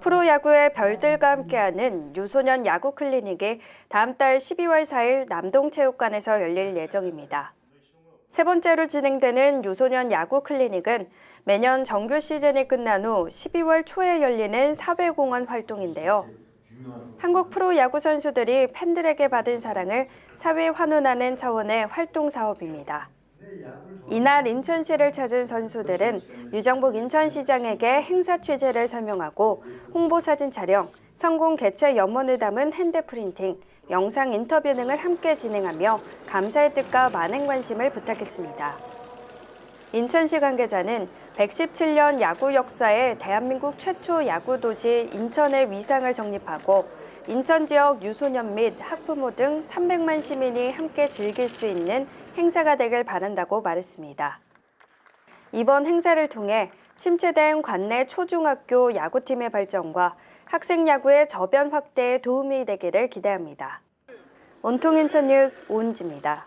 프로야구의 별들과 함께하는 유소년 야구 클리닉이 다음 달 12월 4일 남동체육관에서 열릴 예정입니다. 세 번째로 진행되는 유소년 야구 클리닉은 매년 정규 시즌이 끝난 후 12월 초에 열리는 사회공헌 활동인데요. 한국 프로야구 선수들이 팬들에게 받은 사랑을 사회에 환원하는 차원의 활동 사업입니다. 이날 인천시를 찾은 선수들은 유정복 인천시장에게 행사 취재를 설명하고 홍보 사진 촬영, 성공 개최 염원을 담은 핸드 프린팅, 영상 인터뷰 등을 함께 진행하며 감사의 뜻과 많은 관심을 부탁했습니다. 인천시 관계자는 117년 야구 역사에 대한민국 최초 야구 도시 인천의 위상을 정립하고 인천 지역 유소년 및 학부모 등 300만 시민이 함께 즐길 수 있는 행사가 되길 바란다고 말했습니다. 이번 행사를 통해 침체된 관내 초중학교 야구팀의 발전과 학생 야구의 저변 확대에 도움이 되기를 기대합니다. 온통 인천 뉴스 오은지입니다.